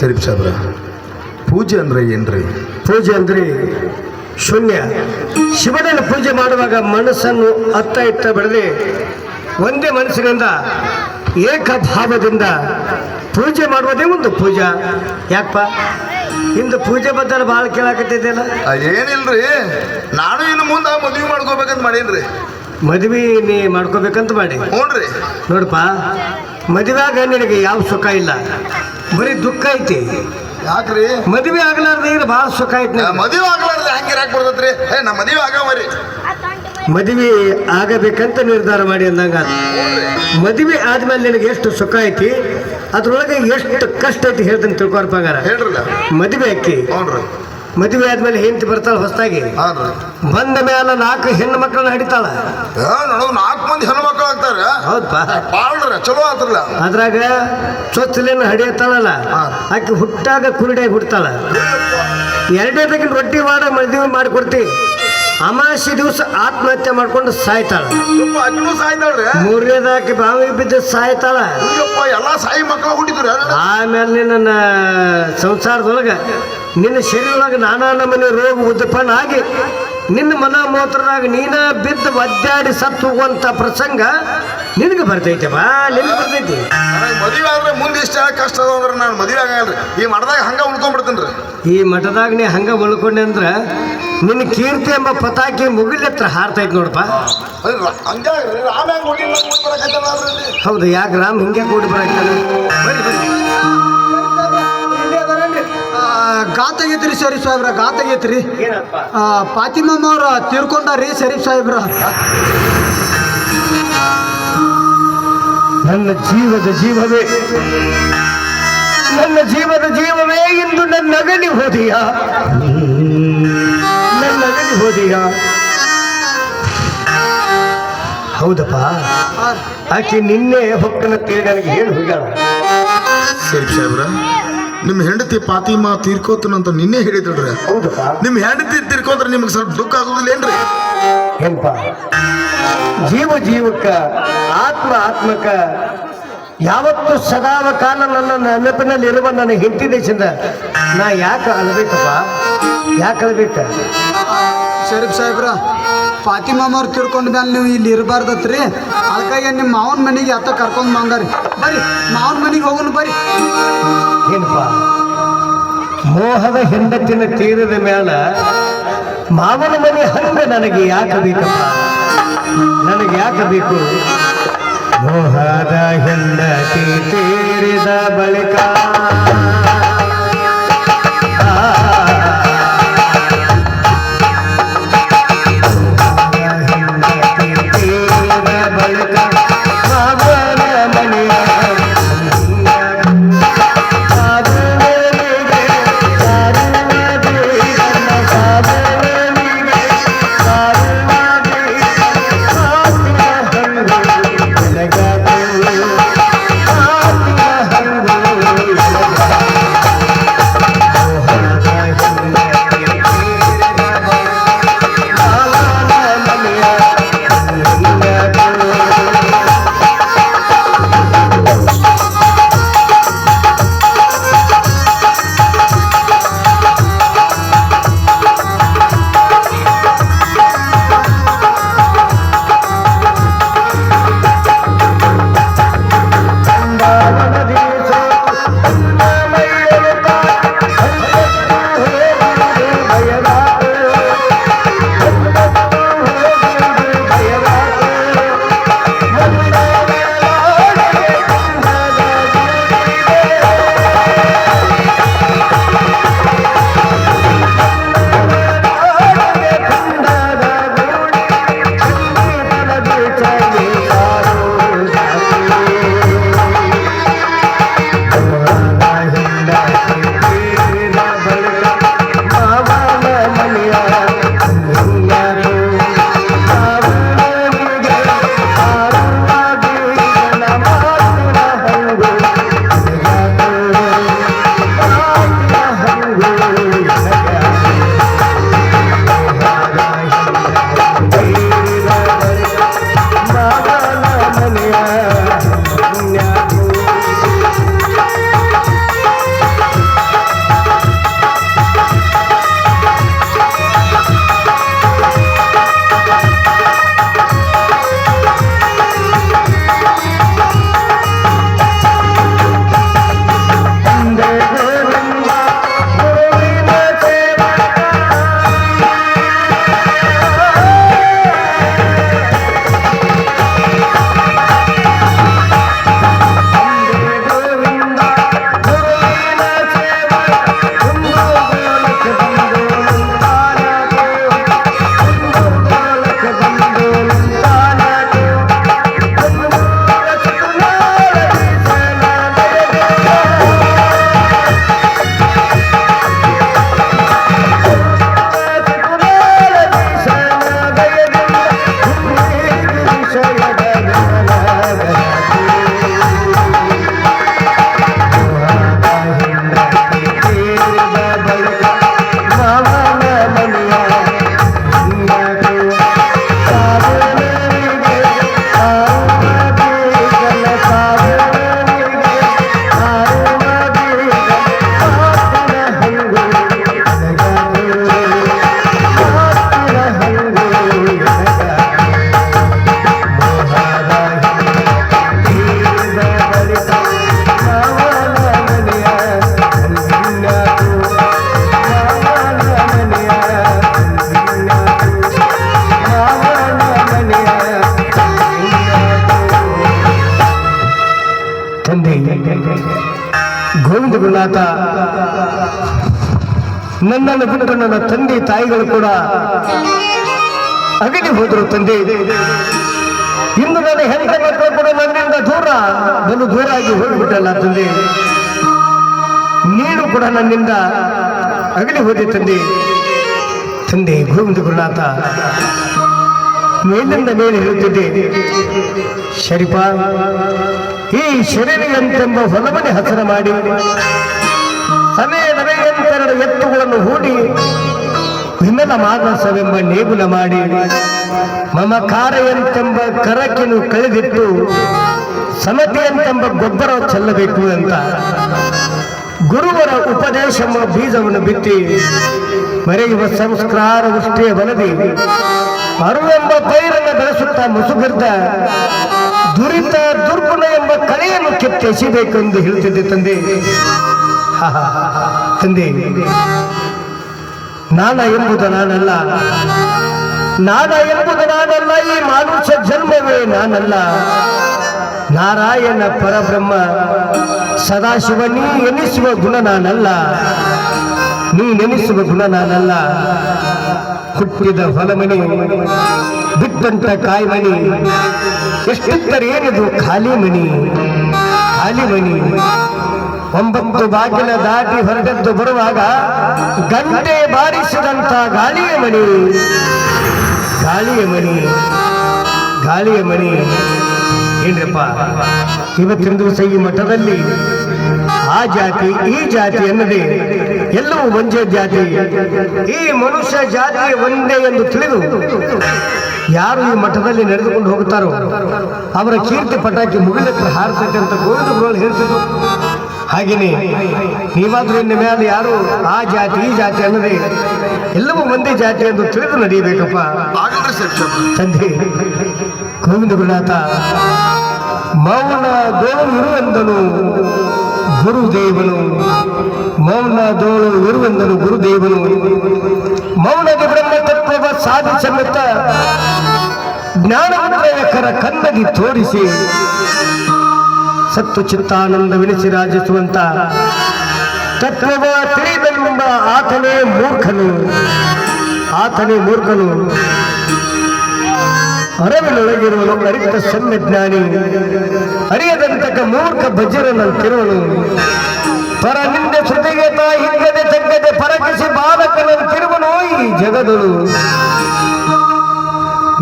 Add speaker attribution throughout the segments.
Speaker 1: ಸರಿ ಸಾಬ್ರ ಪೂಜೆ ಅಂದ್ರೆ ಏನ್ರಿ?
Speaker 2: ಪೂಜೆ ಅಂದ್ರೆ ಶೂನ್ಯ. ಶಿವನನ್ನು ಪೂಜೆ ಮಾಡುವಾಗ ಮನಸ್ಸನ್ನು ಅತ್ತ ಇತ್ತ ಬೆಳೆದು ಒಂದೇ ಮನಸ್ಸಿನಿಂದ ಏಕಭಾವದಿಂದ ಪೂಜೆ ಮಾಡುವುದೇ ಒಂದು ಪೂಜಾ. ಯಾಕಪ್ಪ? ಇಂದು ಪೂಜೆ ಬದ್ದಲ್ಲಿ ಭಾಳ ಕೇಳಾಕತ್ತಿದ್ದೆಲ್ಲ
Speaker 1: ಏನಿಲ್ಲ ಏನಿಲ್ರಿ ನಾನು ಇನ್ನು ಮುಂದೆ ಮದುವೆ ಮಾಡ್ಕೋಬೇಕಂತ ಮಾಡೀನ್ರಿ.
Speaker 2: ಮದುವೆ ನೀ ಮಾಡ್ಕೋಬೇಕಂತ ಮಾಡಿ.
Speaker 1: ಹ್ಞೂನ್ರಿ
Speaker 2: ನೋಡಪ್ಪ ಮದುವೆಯಾಗ ನಿನಗೆ ಯಾವ ಸುಖ ಇಲ್ಲ? ಬರೀ ದುಃಖ ಐತಿ.
Speaker 1: ಯಾಕ್ರಿ?
Speaker 2: ಮದುವೆ ಆಗ್ಲಾರ್ದ ಇದ್ರೆ ಭಾಳ ಸುಖ ಐತಿ ನಿನಗೆ.
Speaker 1: ಮದುವೆ ಆಗ್ಲಾರ್ದ ಹೆಂಗೆ ಇರಾಕ್ ಬರ್ತೈತ್ರಿ? ಏ ನಮ್ಮ ಮದುವೆ ಆಗವರಿ
Speaker 2: ಮದುವೆ ಆಗಬೇಕಂತ ನಿರ್ಧಾರ ಮಾಡಿ ಅಂದಂಗ ಮದುವೆ ಆದ್ಮೇಲೆ ನಿನಗೆ ಎಷ್ಟು ಸುಖ ಐತಿ? ಅದ್ರೊಳಗೆ ಎಷ್ಟು ಕಷ್ಟ ಐತಿ ಹೇಳ್ತೀನಿ ತಿಳ್ಕೊರ್ಪಾಗಾರ
Speaker 1: ಹೇಳ್ರಲ್ಲ.
Speaker 2: ಮದುವೆ ಅಕ್ಕಿ
Speaker 1: ಹ್ಞೂನ್ರಿ
Speaker 2: ಮದುವೆ ಆದ್ಮೇಲೆ ಹೆಂಡತಿ ಬರ್ತಾಳೆ ಹೊಸದಾಗಿ ಬಂದ ಮೇಲೆ ನಾಲ್ಕು ಹೆಣ್ಣು ಮಕ್ಕಳನ್ನ ಹಿಡಿತಾಳ.
Speaker 1: ನಾಲ್ಕು ಮಂದಿ ಹೆಣ್ಣು ಮಕ್ಕಳು ಆಗ್ತಾರ.
Speaker 2: ಹೌದಾ
Speaker 1: ಚಲೋ ಆತ್ರಲ್ಲ.
Speaker 2: ಅದ್ರಾಗ ಚೊಚ್ಚಲಿನ ಹಡಿಯತ್ತಾಳಲ್ಲ. ಆಕೆ ಹುಟ್ಟಾಗ ಕುರುಡಿಯಾಗಿ ಹುಡ್ತಾಳ ಎರಡನೇದಾಗಿ ರೊಟ್ಟಿ ಮಾಡ ಮದುವೆ ಮಾಡಿಕೊಡ್ತಿ. ಅಮಾಸಿ ದಿವಸ ಆತ್ಮಹತ್ಯೆ ಮಾಡ್ಕೊಂಡು ಸಾಯ್ತಾಳ. ಮೂರನೇದಾಕಿ ಬಾವಿ ಬಿದ್ದು ಸಾಯ್ತಾಳ.
Speaker 1: ಎಲ್ಲಾ ಸಾಯಿ ಮಕ್ಕಳು ಹುಟ್ಟಿದ್ರು
Speaker 2: ಆಮೇಲೆ ನನ್ನ ಸಂಸಾರದೊಳಗೆ ನಿನ್ನ ಶರೀರದಾಗ ನಾನಾ ನಮೂನೆ ರೋಗ ಉದ್ಪನ್ನ ಆಗಿ ನಿನ್ನ ಮನ ಮೂತ್ರದಾಗ ನೀನ ಬಿದ್ದು ಒದ್ದಾಡಿ ಸತ್ತು ಹೋಗುವಂಥ ಪ್ರಸಂಗ ನಿನಗೆ ಬರ್ತೈತೆ ಬಾ ನಿನಗೆ ಬರ್ತೈತಿ.
Speaker 1: ಮದುವೆ ಆದ್ರೆ ಮುಂದೆ ಇಷ್ಟ ಕಷ್ಟ ಅದ ಅಂದ್ರೆ ನಾನು ಮದುವೆ ಆಗಲ್ರಿ. ಈ ಮಠದಾಗ ಹಂಗ ಉಳ್ಕೊಂಡ್ಬಿಡ್ತೀನಿ ರೀ.
Speaker 2: ಈ ಮಠದಾಗ ನೀ ಹಂಗೆ ಉಳ್ಕೊಂಡೆ ಅಂದ್ರೆ ನಿನ್ನ ಕೀರ್ತಿ ಎಂಬ ಪತಾಕಿ ಮುಗಿಲ ಹತ್ರ ಹಾರ್ತೈತೆ ನೋಡಪ್ಪ. ಹೌದು ಯಾಕೆ ರಾಮ್ ಹಿಂಗೆ ಕೂಡಿ ಬರ್ರಿ
Speaker 3: ಗಾತಾಗೈತ್ರಿ ಶರೀಫ್ ಸಾಹೇಬ್ರ ಗಾತಾಗೈತ್ರಿ ಅವ್ರ ತೀರ್ಕೊಂಡಾರ್ರಿ ಶರೀಫ್ ಸಾಹೇಬ್ರ.
Speaker 2: ನನ್ನ ಜೀವದ ಜೀವವೇ ನನ್ನ ಜೀವದ ಜೀವವೇ ಇಂದು ನನ್ನ ನಗಲಿ ಹೋದಿಯ. ನನ್ನ ನಗಲಿ ಹೋದಿಯ. ಹೌದಪ್ಪ? ಆಕೆ ನಿನ್ನೆ ಹೊಕ್ಕನ ನನಗೆ ಹೇಳಿ ಹೋಗ್ಯಾಳ.
Speaker 1: ಸರಿ ಸಾಹೇಬ್ರ ನಿಮ್ಮ ಹೆಂಡತಿ ಪಾತಿಮಾ ತೀರ್ಕೋತನಂತ ನಿನ್ನೆ ಹೇಳಿದ್ರಿ
Speaker 2: ಹೌದಪ್ಪ
Speaker 1: ನಿಮ್ಮ ಹೆಂಡತಿ ತೀರ್ಕೋತ್ರ ನಿಮ್ಗೆ ಸ್ವಲ್ಪ ದುಃಖ ಆಗೋದಿಲ್ಲ ಏನ್ರಿ?
Speaker 2: ಏನಪ್ಪ? ಜೀವ ಜೀವಕ್ಕ ಆತ್ಮ ಆತ್ಮಕ ಯಾವತ್ತು ಸದಾವ ಕಾಲ ನನ್ನ ನೆನಪಿನಲ್ಲಿ ಇರುವ ನನ್ನ ಹೆಂಡತಿ ದೇಶದಿಂದ ನಾ ಯಾಕೆ ಅಳ್ಬೇಕಪ್ಪ? ಯಾಕೆ ಅಳ್ಬೇಕ?
Speaker 3: ಶರೀಫ್ ಸಾಹೇಬ್ರ ಫಾತಿಮಮ್ಮ ಅವ್ರು ತಿಳ್ಕೊಂಡ ಮೇಲೆ ನೀವು ಇಲ್ಲಿ ಇರಬಾರ್ದತ್ರಿ. ಅದಕ್ಕಾಗಿ ನಿಮ್ಮ ಮಾವನ ಮನೆಗೆ ಅತ್ತ ಕರ್ಕೊಂಡು ಬಂದಾರಿ. ಬರ್ರಿ, ಮಾವನ ಮನೆಗೆ ಹೋಗೋಣ ಬರ್ರಿ.
Speaker 2: ಏನಪ್ಪ? ಮೋಹದ ಹೆಂಡತಿನ ತೀರದ ಮೇಲೆ ಮಾವನ ಮನೆ ಹಂಗ ನನಗೆ ಯಾಕೆ ಬೇಕಪ್ಪ? ನನಗೆ ಯಾಕೆ ಬೇಕು? ಮೋಹದ ಹೆಂಡತಿ ತೀರಿದ ಬಳಿಕ ಗೋವಿಂದ ಗುರುನಾಥ. ನನ್ನನ್ನು ಬಿಟ್ಟು ನನ್ನ ತಂದೆ ತಾಯಿಗಳು ಕೂಡ ಅಗಲಿ ಹೋದರು ತಂದೆ. ಇಂದು ನನ್ನ ಹೆಂಡ ಮಕ್ಕಳು ಕೂಡ ನನ್ನಿಂದ ದೂರ ಬಲು ದೂರ ಆಗಿ ಹೋಗಿಬಿಟ್ಟಲ್ಲ ತಂದೆ. ನೀನು ಕೂಡ ನನ್ನಿಂದ ಅಗಲಿ ಹೋದೆ ತಂದೆ. ತಂದೆ ಗೋವಿಂದ ಗುರುನಾಥ ಮೇಲಿಂದ ಮೇಲೆ ಹೇಳುತ್ತಿದ್ದೆ ಶರೀಫ, ಈ ಶರೀರಿಗಂತೆಂಬ ಹೊಲಮನೆ ಹಸನ ಮಾಡಿ ಸಮಯ ನವೆಯಂತೆರಡು ಎತ್ತುಗಳನ್ನು ಹೂಡಿ, ವಿಮಲ ಮಾನಸವೆಂಬ ನೇಗುಲ ಮಾಡಿ, ಮಮಕಾರಯಂತೆಂಬ ಕರಕಿನು ಕಳೆದಿಟ್ಟು, ಸಮತೆಯಂತೆಂಬ ಗೊಬ್ಬರ ಚೆಲ್ಲಬೇಕು ಅಂತ ಗುರುವರ ಉಪದೇಶ ಬೀಜವನ್ನು ಬಿತ್ತಿ, ಮರೆಯುವ ಸಂಸ್ಕಾರ ವೃಷ್ಟಿಯ ಅರುವೆಂಬ ಪೈರನ್ನು ಬೆಳೆಸುತ್ತಾ ಮುಸುಗಿರ್ದ ದುರಿತ ದುರ್ಗುಣ ಎಂಬ ಕಲೆಯನ್ನು ಕೆತ್ತೆಸಿಬೇಕು ಎಂದು ಹೇಳುತ್ತಿದ್ದೆ ತಂದೆ. ತಂದೆ, ನಾನ ಎಂಬುದು ನಾನಲ್ಲ. ನಾನ ಎಂಬುದು ನಾನಲ್ಲ, ಈ ಮಾನುಷ ಜನ್ಮವೇ ನಾನಲ್ಲ. ನಾರಾಯಣ ಪರಬ್ರಹ್ಮ, ಸದಾಶಿವ, ನೀ ಎನಿಸುವ ಗುಣ ನಾನಲ್ಲ. ನೀ ನೆನೆಸುವ ಗುಣ ನಾನಲ್ಲ. ಹುಟ್ಟಿದ ಹೊಲಮನೆ, ಬಿದ್ದಂತ ಕಾಯ್ಮಣಿ ಎಷ್ಟಿದ್ದರೆ ಏನಿದು ಖಾಲಿ ಮಣಿ ಖಾಲಿ ಮಣಿ ಒಂಬತ್ತು ಬಾಗಿಲ ದಾಟಿ ಹೊರಟದ್ದು ಬರುವಾಗ ಗಂಟೆ ಬಾರಿಸಿದಂತ ಗಾಳಿಯ ಮಣಿ ಗಾಳಿಯ ಮಣಿ ಗಾಳಿಯ ಮಣಿ ಏನ್ರಪ್ಪ ಇವತ್ತಿಂದು ಸೈ ಮಠದಲ್ಲಿ ಆ ಜಾತಿ, ಈ ಜಾತಿ ಅನ್ನದೆ ಎಲ್ಲವೂ ಒಂದೇ ಜಾತಿ. ಈ ಮನುಷ್ಯ ಜಾತಿ ಒಂದೇ ಎಂದು ತಿಳಿದು ಯಾರು ಈ ಮಠದಲ್ಲಿ ನಡೆದುಕೊಂಡು ಹೋಗುತ್ತಾರೋ ಅವರ ಕೀರ್ತಿ ಪಟಾಕಿ ಮುಗಿಲಕ್ಕೆ ಹಾರ್ತೈತೆ ಅಂತ ಗೋವಿಂದ ಗುರುಗಳು ಹೇಳ್ತಿದ್ರು. ಹಾಗೇನೆ ನೀವಾದ್ರೂ ಇನ್ನು ಮೇಲೆ ಯಾರು ಆ ಜಾತಿ ಈ ಜಾತಿ ಅನ್ನದೇ ಎಲ್ಲವೂ ಒಂದೇ ಜಾತಿ ಎಂದು ತಿಳಿದು ನಡೆಯಬೇಕಪ್ಪ. ತಂದೆ ಗೋವಿಂದ ಗುರುನಾಥ ಮೌನ ದೋಳು ಇರುವೆಂದನು ಗುರುದೇವನು. ಮೌನ ದೋಳು ಇರುವೆಂದನು ಗುರುದೇವನು. ಮೌನದ ಬ್ರಹ್ಮ ತತ್ವವ ಸಾಧಿಸಮಿತ್ತ ಜ್ಞಾನೋದಯಕರ ಕನ್ನಗಿ ತೋರಿಸಿ ಸತ್ತು ಚಿತ್ತಾನಂದವೆನಿಸಿ ರಾಜಿಸುವಂತ ತತ್ವವ ತಿಳಿದನೆಂಬ ಆತನೇ ಮೂರ್ಖನು. ಆತನೇ ಮೂರ್ಖನು. ಅರವಿನೊಳಗಿರುವನು ಅರಿತ ಸಮ್ಯ ಜ್ಞಾನಿ ಅರಿಯದಂತಕ ಮೂರ್ಖ ಬಜ್ರನಂತಿರುವನು ಪರ ನಿಂದೆ ಶ್ರುತಿಗೆ ತಾ ಹಿಗ್ಗದೆ ತಗ್ಗದೆ ಪರಕಿಸಿ ಬಾಲಕನಂತಿರುವನು ಈ ಜಗದಳು.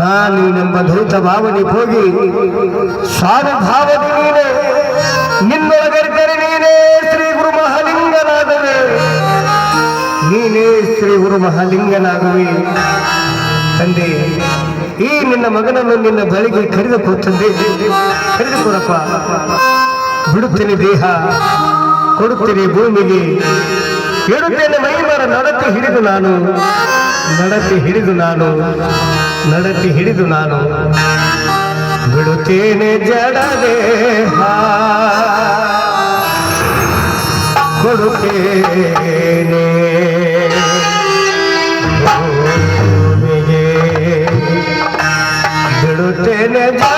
Speaker 2: ನಾನೀನೆಂಬ ಧೃತ ಭಾವನೆ ಹೋಗಿ ಸ್ವಾನುಭಾವದಿ ನೀನೆ, ನಿನ್ನೊಳಗರಿದ್ದರೆ ನೀನೇ ಶ್ರೀ ಗುರು ಮಹಾಲಿಂಗನಾಗವೆ ನೀನೇ ಶ್ರೀ ಗುರು ಮಹಾಲಿಂಗನಾಗುವೆ ತಂದೆ, ಈ ನಿನ್ನ ಮಗನನ್ನು ನಿನ್ನ ಬಳಿಗೆ ಕರೆದುಕೋ ತಂದೆ. ಕರೆದುಕೊಡಪ್ಪ ಬಿಡುತ್ತೇನೆ ದೇಹ. ಕೊಡುತ್ತೇನೆ ಭೂಮಿಗೆ? ಹೇಳುತ್ತೇನೆ ಮೈಮರ ನಡತೆ ಹಿಡಿದು ನಾನು. ನಡತೆ ಹಿಡಿದು ನಾನು. ನಡತೆ ಹಿಡಿದು ನಾನು. ಬಿಡುತ್ತೇನೆ ಜಡ ದೇಹ ಕೊಡುತ್ತೇನೆ ಬಿಡುತ್ತೇನೆ ಜಡ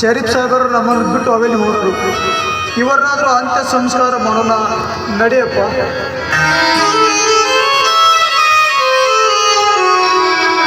Speaker 3: ಶರೀಫ್ ಸಾಹೇಬರು ನಮ್ಮನ್ನು ಬಿಟ್ಟು ಅವೆಲ್ಲಿ ಹೋದರು. ಇವರನ್ನಾದರೂ ಅಂತ್ಯ ಸಂಸ್ಕಾರ ಮಾಡೋಣ ನಡೆಯಪ್ಪ.